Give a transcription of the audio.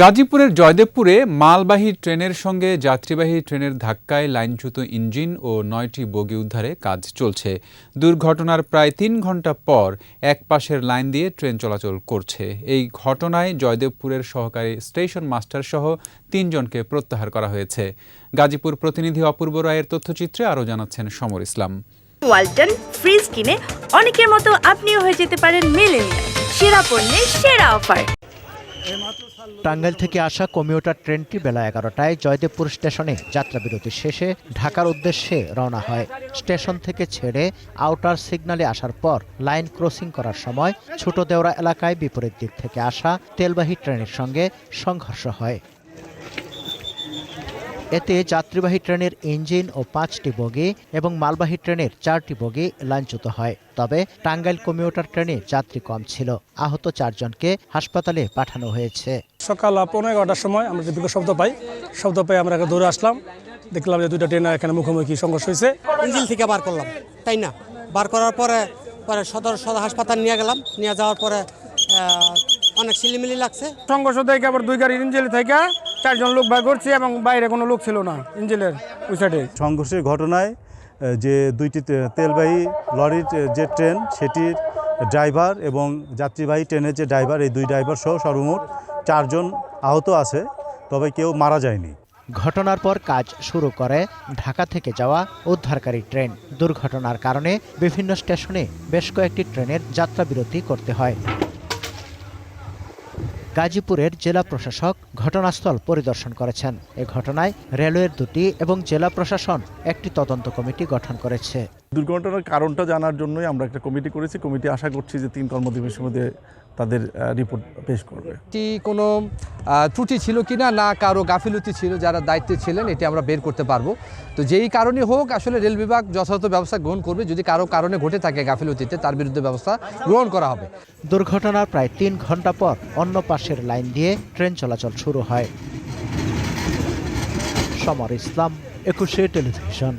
গাজীপুরের জয়দেবপুরে মালবাহী ট্রেনের সঙ্গে যাত্রীবাহী ট্রেনের ধাক্কায় লাইনচ্যুত ইঞ্জিন ও নয়টি বগি উদ্ধারে কাজ চলছে। দুর্ঘটনার প্রায় তিন ঘণ্টা পর এক পাশের লাইন দিয়ে ট্রেন চলাচল করছে। এই ঘটনায় জয়দেবপুরের সহকারী স্টেশন মাস্টার সহ তিনজনকে প্রত্যাহার করা হয়েছে। গাজীপুর প্রতিনিধি অপূর্ব রায়ের তথ্যচিত্রে আরও জানাচ্ছেন সমর ইসলাম। ওয়ালটন, ফ্রিজ কিনে অনেকের মতো আপনিও হয়ে যেতে পারেন সেরা পণ্যের সেরা অফার। টাঙ্গাইল থেকে আসা কমিউটার ট্রেনটি বেলা এগারোটায় জয়দেবপুর স্টেশনে যাত্রাবিরতি শেষে ঢাকার উদ্দেশ্যে রওনা হয়। স্টেশন থেকে ছেড়ে আউটার সিগনালে আসার পর লাইন ক্রসিং করার সময় ছোট দেওরা এলাকায় বিপরীত দিক থেকে আসা তেলবাহী ট্রেনের সঙ্গে সংঘর্ষ হয়। এতে যাত্রীবাহী ট্রেনের ইঞ্জিন ও পাঁচটি বগি এবং মালবাহী ট্রেনের চারটি বগি লাইনচ্যুত হয়। তবে টাঙ্গাইল কমিউটার ট্রেনে যাত্রী কম ছিল। আহত চারজনকে হাসপাতালে পাঠানো হয়েছে। সকাল পনেরো এগারোটার সময় আমরা যে শব্দ পাই শব্দ পাই আমরা দৌড়ে আসলাম। দেখলাম যে দুইটা ট্রেন এখানে মুখোমুখি সংঘর্ষ হয়েছে। ইঞ্জিল থেকে বার করলাম তাই না? বার করার পরে পরে সদর সদর হাসপাতাল নিয়ে গেলাম। নিয়ে যাওয়ার পরে অনেক সিলিমিলি লাগছে। সংঘর্ষ থেকে আবার দুই গাড়ির ইঞ্জিল থেকে চারজন লোক বের করছি এবং বাইরে কোনো লোক ছিল না ইঞ্জিলের ওই সাইডে সংঘর্ষের ঘটনায় যে দুইটি তেলবাহী লরির যে ট্রেন সেটির ড্রাইভার এবং যাত্রীবাহী ট্রেনের যে ড্রাইভার এই দুই ড্রাইভার সহ সর্বমোট চারজন আহত আছে তবে কেউ মারা যায়নি। ঘটনার পর কাজ শুরু করে ঢাকা থেকে যাওয়া উদ্ধারকারী ট্রেন। দুর্ঘটনার কারণে বিভিন্ন স্টেশনে বেশ কয়েকটি ট্রেনের যাত্রাবিরতি করতে হয়। গাজীপুরের জেলা প্রশাসক ঘটনাস্থল পরিদর্শন করেছেন। এ ঘটনায় রেলওয়ের দুটি এবং জেলা প্রশাসন একটি তদন্ত কমিটি গঠন করেছে। দুর্ঘটনার কারণটা জানার জন্যই আমরা একটা কমিটি করেছি। কমিটি আশা করছি যে তিন কর্মদিবসের মধ্যে তাদের রিপোর্ট পেশ করবে। এটি কোনো ত্রুটি ছিল কিনা না কারও গাফিলতি ছিল যারা দায়িত্বে ছিলেন এটি আমরা বের করতে পারব। তো যেই কারণে হোক আসলে রেল বিভাগ যথাযথ ব্যবস্থা গ্রহণ করবে। যদি কারও কারণে ঘটে থাকে গাফিলতিতে তার বিরুদ্ধে ব্যবস্থা গ্রহণ করা হবে। দুর্ঘটনার প্রায় তিন ঘণ্টা পর অন্য পাশের লাইন দিয়ে ট্রেন চলাচল শুরু হয়। সমর ইসলাম একুশে টেলিভিশন।